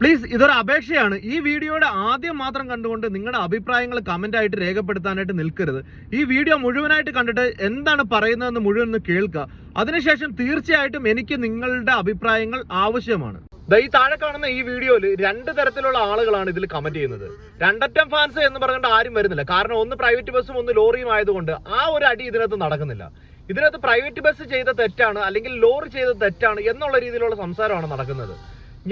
Please ഇതൊരു അപേക്ഷയാണ്. ഈ വീഡിയോയുടെ ആദ്യം മാത്രം കണ്ടുകൊണ്ട് നിങ്ങളുടെ അഭിപ്രായങ്ങൾ കമന്റ് ആയിട്ട് രേഖപ്പെടുത്താനായിട്ട് നിൽക്കരുത്. ഈ വീഡിയോ മുഴുവനായിട്ട് കണ്ടിട്ട് എന്താണ് പറയുന്നതെന്ന് മുഴുവൻ കേൾക്കുക. അതിനുശേഷം തീർച്ചയായിട്ടും എനിക്ക് നിങ്ങളുടെ അഭിപ്രായങ്ങൾ ആവശ്യമാണ്. ഈ താഴെ കാണുന്ന ഈ വീഡിയോയിൽ രണ്ട് തരത്തിലുള്ള ആളുകളാണ് ഇതിൽ കമന്റ് ചെയ്യുന്നത്. രണ്ടറ്റം ഫാൻസ് എന്ന് പറഞ്ഞിട്ട് ആരും വരുന്നില്ല. കാരണം ഒന്ന് പ്രൈവറ്റ് ബസ്സും ഒന്ന് ലോറിയും ആയതുകൊണ്ട് ആ ഒരു അടി ഇതിനകത്ത് നടക്കുന്നില്ല. ഇതിനകത്ത് പ്രൈവറ്റ് ബസ് ചെയ്ത തെറ്റാണ് അല്ലെങ്കിൽ ലോറി ചെയ്ത തെറ്റാണ് എന്നുള്ള രീതിയിലുള്ള സംസാരമാണ് നടക്കുന്നത്.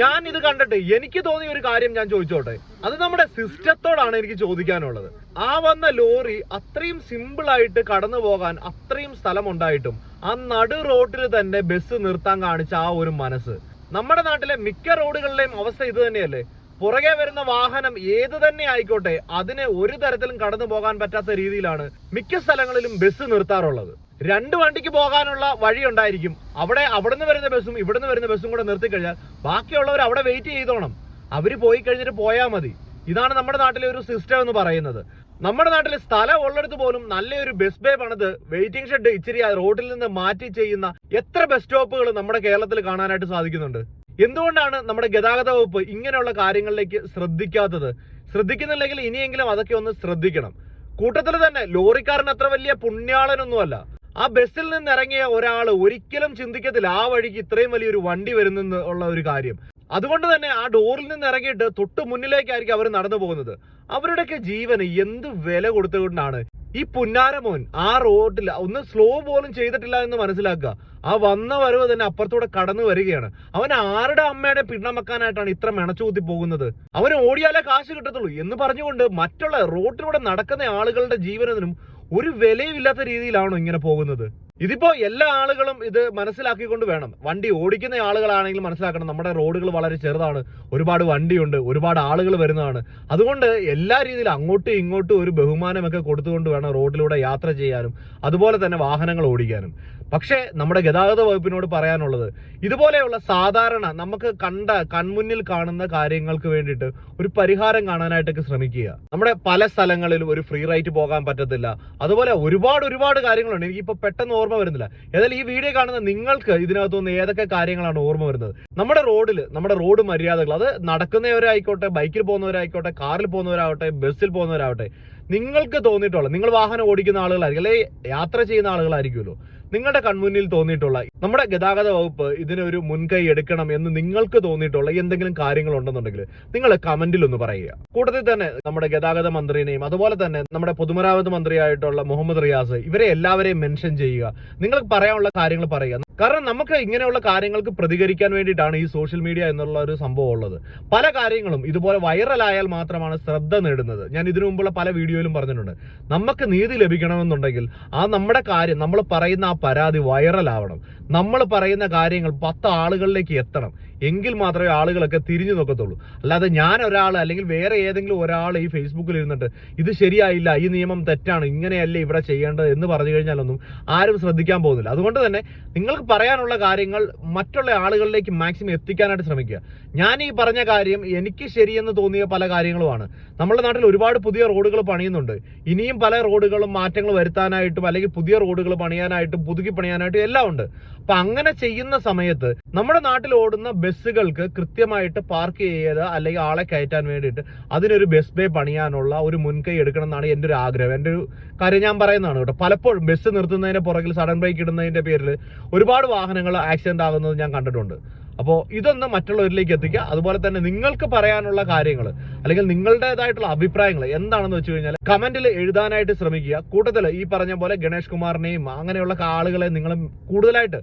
ഞാൻ ഇത് കണ്ടിട്ട് എനിക്ക് തോന്നിയ ഒരു കാര്യം ഞാൻ ചോദിച്ചോട്ടെ? അത് നമ്മുടെ സിസ്റ്റത്തോടാണ് എനിക്ക് ചോദിക്കാനുള്ളത്. ആ വന്ന ലോറി അത്രയും സിമ്പിൾ ആയിട്ട് കടന്നു പോകാൻ അത്രയും സ്ഥലം ഉണ്ടായിട്ടും ആ നടു റോഡിൽ തന്നെ ബസ് നിർത്താൻ കാണിച്ച ആ ഒരു മനസ്സ്. നമ്മുടെ നാട്ടിലെ മിക്ക റോഡുകളിലെയും അവസ്ഥ ഇത് തന്നെയല്ലേ? പുറകെ വരുന്ന വാഹനം ഏത് തന്നെ ആയിക്കോട്ടെ അതിനെ ഒരു തരത്തിലും കടന്നു പോകാൻ പറ്റാത്ത രീതിയിലാണ് മിക്ക സ്ഥലങ്ങളിലും ബസ് നിർത്താറുള്ളത്. രണ്ട് വണ്ടിക്ക് പോകാനുള്ള വഴി ഉണ്ടായിരിക്കും. അവിടെ അവിടുന്ന് വരുന്ന ബസ്സും ഇവിടുന്ന് വരുന്ന ബസ്സും കൂടെ നിർത്തി കഴിഞ്ഞാൽ ബാക്കിയുള്ളവർ അവിടെ വെയിറ്റ് ചെയ്തോണം. അവർ പോയി കഴിഞ്ഞിട്ട് പോയാൽ മതി. ഇതാണ് നമ്മുടെ നാട്ടിലെ ഒരു സിസ്റ്റം എന്ന് പറയുന്നത്. നമ്മുടെ നാട്ടിൽ സ്ഥലം ഉള്ളിടത്ത് പോലും നല്ലൊരു ബസ് ബേ പണിത് വെയിറ്റിംഗ് ഷെഡ് ഇച്ചിരി റോഡിൽ നിന്ന് മാറ്റി ചെയ്യുന്ന എത്ര ബസ് സ്റ്റോപ്പുകൾ നമ്മുടെ കേരളത്തിൽ കാണാനായിട്ട് സാധിക്കുന്നുണ്ട്. എന്തുകൊണ്ടാണ് നമ്മുടെ ഗതാഗത വകുപ്പ് ഇങ്ങനെയുള്ള കാര്യങ്ങളിലേക്ക് ശ്രദ്ധിക്കാത്തത്? ശ്രദ്ധിക്കുന്നില്ലെങ്കിൽ ഇനിയെങ്കിലും അതൊക്കെ ഒന്ന് ശ്രദ്ധിക്കണം. കൂട്ടത്തിൽ തന്നെ ലോറിക്കാരൻ അത്ര വലിയ പുണ്യാളനൊന്നുമല്ല. ആ ബസ്സിൽ നിന്ന് ഇറങ്ങിയ ഒരാൾ ഒരിക്കലും ചിന്തിക്കത്തില്ല ആ വഴിക്ക് ഇത്രയും വലിയൊരു വണ്ടി വരുന്നെന്ന് ഉള്ള ഒരു കാര്യം. അതുകൊണ്ട് തന്നെ ആ ഡോറിൽ നിന്ന് ഇറങ്ങിയിട്ട് തൊട്ട് മുന്നിലേക്കായിരിക്കും അവർ നടന്നു പോകുന്നത്. അവരുടെയൊക്കെ ജീവന് എന്ത് വില കൊടുത്തുകൊണ്ടാണ്? ഈ പുന്നാരമോൻ ആ റോഡിൽ ഒന്ന് സ്ലോ പോലും ചെയ്തിട്ടില്ല എന്ന് മനസ്സിലാക്കുക. ആ വന്ന വരവ് തന്നെ അപ്പുറത്തൂടെ കടന്നു വരികയാണ്. അവൻ ആരുടെ അമ്മയുടെ പിണ്ണമക്കാനായിട്ടാണ് ഇത്ര മെണച്ചുകൂത്തി പോകുന്നത്? അവന് ഓടിയാലേ കാശ് കിട്ടത്തുള്ളൂ എന്ന് പറഞ്ഞുകൊണ്ട് മറ്റുള്ള റോഡിലൂടെ നടക്കുന്ന ആളുകളുടെ ജീവനത്തിനും ഒരു വിലയുമില്ലാത്ത രീതിയിലാണോ ഇങ്ങനെ പോകുന്നത്? ഇതിപ്പോ എല്ലാ ആളുകളും ഇത് മനസ്സിലാക്കിക്കൊണ്ട് വേണം. വണ്ടി ഓടിക്കുന്ന ആളുകളാണെങ്കിൽ മനസ്സിലാക്കണം. നമ്മുടെ റോഡുകൾ വളരെ ചെറുതാണ്. ഒരുപാട് വണ്ടിയുണ്ട്. ഒരുപാട് ആളുകൾ വരുന്നതാണ്. അതുകൊണ്ട് എല്ലാ രീതിയിലും അങ്ങോട്ടും ഇങ്ങോട്ടും ഒരു ബഹുമാനമൊക്കെ കൊടുത്തുകൊണ്ട് വേണം റോഡിലൂടെ യാത്ര ചെയ്യാനും അതുപോലെ തന്നെ വാഹനങ്ങൾ ഓടിക്കാനും. പക്ഷേ നമ്മുടെ ഗതാഗത വകുപ്പിനോട് പറയാനുള്ളത് ഇതുപോലെയുള്ള സാധാരണ നമുക്ക് കണ്ട കൺമുന്നിൽ കാണുന്ന കാര്യങ്ങൾക്ക് വേണ്ടിയിട്ട് ഒരു പരിഹാരം കാണാനായിട്ടൊക്കെ ശ്രമിക്കുക. നമ്മുടെ പല സ്ഥലങ്ങളിലും ഒരു ഫ്രീ റൈറ്റ് പോകാൻ പറ്റത്തില്ല. അതുപോലെ ഒരുപാട് ഒരുപാട് കാര്യങ്ങളുണ്ട്. എനിക്കിപ്പോൾ പെട്ടെന്ന് ഓർമ്മ വരുന്നില്ല. ഏതായാലും ഈ വീഡിയോ കാണുന്ന നിങ്ങൾക്ക് ഇതിനകത്തുനിന്ന് ഏതൊക്കെ കാര്യങ്ങളാണ് ഓർമ്മ വരുന്നത്? നമ്മുടെ റോഡിൽ നമ്മുടെ റോഡ് മര്യാദകൾ അത് നടക്കുന്നവരായിക്കോട്ടെ ബൈക്കിൽ പോകുന്നവരായിക്കോട്ടെ കാറിൽ പോകുന്നവരാവട്ടെ ബസ്സിൽ പോകുന്നവരാവട്ടെ നിങ്ങൾക്ക് തോന്നിയിട്ടുള്ള നിങ്ങൾ വാഹനം ഓടിക്കുന്ന ആളുകളായിരിക്കും അല്ലെങ്കിൽ യാത്ര ചെയ്യുന്ന ആളുകളായിരിക്കുമല്ലോ. നിങ്ങളുടെ കൺമുന്നിൽ തോന്നിയിട്ടുള്ള നമ്മുടെ ഗതാഗത വകുപ്പ് ഇതിനൊരു മുൻകൈ എടുക്കണം എന്ന് നിങ്ങൾക്ക് തോന്നിയിട്ടുള്ള എന്തെങ്കിലും കാര്യങ്ങൾ ഉണ്ടെന്നുണ്ടെങ്കിൽ നിങ്ങൾ കമന്റിൽ ഒന്ന് പറയുക. കൂട്ടത്തിൽ തന്നെ നമ്മുടെ ഗതാഗത മന്ത്രിനെയും അതുപോലെ തന്നെ നമ്മുടെ പൊതുമരാമത്ത് മന്ത്രിയായിട്ടുള്ള മുഹമ്മദ് റിയാസ് ഇവരെ എല്ലാവരെയും മെൻഷൻ ചെയ്യുക. നിങ്ങൾക്ക് പറയാനുള്ള കാര്യങ്ങൾ പറയുക. കാരണം നമുക്ക് ഇങ്ങനെയുള്ള കാര്യങ്ങൾക്ക് പ്രതികരിക്കാൻ വേണ്ടിയിട്ടാണ് ഈ സോഷ്യൽ മീഡിയ എന്നുള്ള ഒരു സംഭവം ഉള്ളത്. പല കാര്യങ്ങളും ഇതുപോലെ വൈറലായാൽ മാത്രമാണ് ശ്രദ്ധ നേടുന്നത്. ഞാൻ ഇതിനു മുമ്പുള്ള പല വീഡിയോയിലും പറഞ്ഞിട്ടുണ്ട്. നമുക്ക് നീതി ലഭിക്കണമെന്നുണ്ടെങ്കിൽ ആ നമ്മുടെ കാര്യം നമ്മൾ പറയുന്ന ആ പരാതി വൈറലാവണം നമ്മൾ പറയുന്ന കാര്യങ്ങൾ പത്ത് ആളുകളിലേക്ക് എത്തണം. എങ്കിൽ മാത്രമേ ആളുകളൊക്കെ തിരിഞ്ഞു നോക്കത്തുള്ളൂ. അല്ലാതെ ഞാൻ ഒരാൾ അല്ലെങ്കിൽ വേറെ ഏതെങ്കിലും ഒരാൾ ഈ ഫേസ്ബുക്കിൽ ഇരുന്നിട്ട് ഇത് ശരിയായില്ല ഈ നിയമം തെറ്റാണ് ഇങ്ങനെയല്ലേ ഇവിടെ ചെയ്യേണ്ടത് എന്ന് പറഞ്ഞു കഴിഞ്ഞാലൊന്നും ആരും ശ്രദ്ധിക്കാൻ പോകുന്നില്ല. അതുകൊണ്ട് തന്നെ നിങ്ങൾക്ക് പറയാനുള്ള കാര്യങ്ങൾ മറ്റുള്ള ആളുകളിലേക്ക് മാക്സിമം എത്തിക്കാനായിട്ട് ശ്രമിക്കുക. ഞാൻ ഈ പറഞ്ഞ കാര്യം എനിക്ക് ശരിയെന്ന് തോന്നിയ പല കാര്യങ്ങളുമാണ്. നമ്മുടെ നാട്ടിൽ ഒരുപാട് പുതിയ റോഡുകൾ പണിയുന്നുണ്ട്. ഇനിയും പല റോഡുകളും മാറ്റങ്ങൾ വരുത്താനായിട്ടും അല്ലെങ്കിൽ പുതിയ റോഡുകൾ പണിയാനായിട്ടും പുതുക്കി പണിയാനായിട്ടും എല്ലാം ഉണ്ട്. അപ്പൊ അങ്ങനെ ചെയ്യുന്ന സമയത്ത് നമ്മുടെ നാട്ടിൽ ഓടുന്ന ബസ്സുകൾക്ക് കൃത്യമായിട്ട് പാർക്ക് ചെയ്ത് അല്ലെങ്കിൽ ആളെ കയറ്റാൻ വേണ്ടിയിട്ട് അതിനൊരു ബസ് ബേ പണിയാനുള്ള ഒരു മുൻകൈ എടുക്കണം എന്നാണ് എന്റെ ഒരു ആഗ്രഹം. എന്റെ ഒരു കാര്യം ഞാൻ പറയുന്നതാണ് കേട്ടോ. പലപ്പോഴും ബസ് നിർത്തുന്നതിന്റെ പുറകിൽ സഡൻ ബ്രേക്ക് ഇടുന്നതിന്റെ പേരിൽ ഒരുപാട് വാഹനങ്ങൾ ആക്സിഡന്റ് ആകുന്നത് ഞാൻ കണ്ടിട്ടുണ്ട്. അപ്പോൾ ഇതൊന്ന് മറ്റുള്ളവരിലേക്ക് എത്തിക്കുക. അതുപോലെ തന്നെ നിങ്ങൾക്ക് പറയാനുള്ള കാര്യങ്ങൾ അല്ലെങ്കിൽ നിങ്ങളുടേതായിട്ടുള്ള അഭിപ്രായങ്ങൾ എന്താണെന്ന് വെച്ച് കഴിഞ്ഞാൽ കമന്റിൽ എഴുതാനായിട്ട് ശ്രമിക്കുക. കൂട്ടത്തിൽ ഈ പറഞ്ഞ പോലെ ഗണേഷ് കുമാറിനെയും അങ്ങനെയുള്ള ആളുകളെ നിങ്ങൾ കൂടുതലായിട്ട്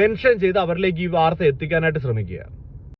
മെൻഷൻ ചെയ്ത് അവരിലേക്ക് ഈ വാർത്ത എത്തിക്കാനായിട്ട് ശ്രമിക്കുക.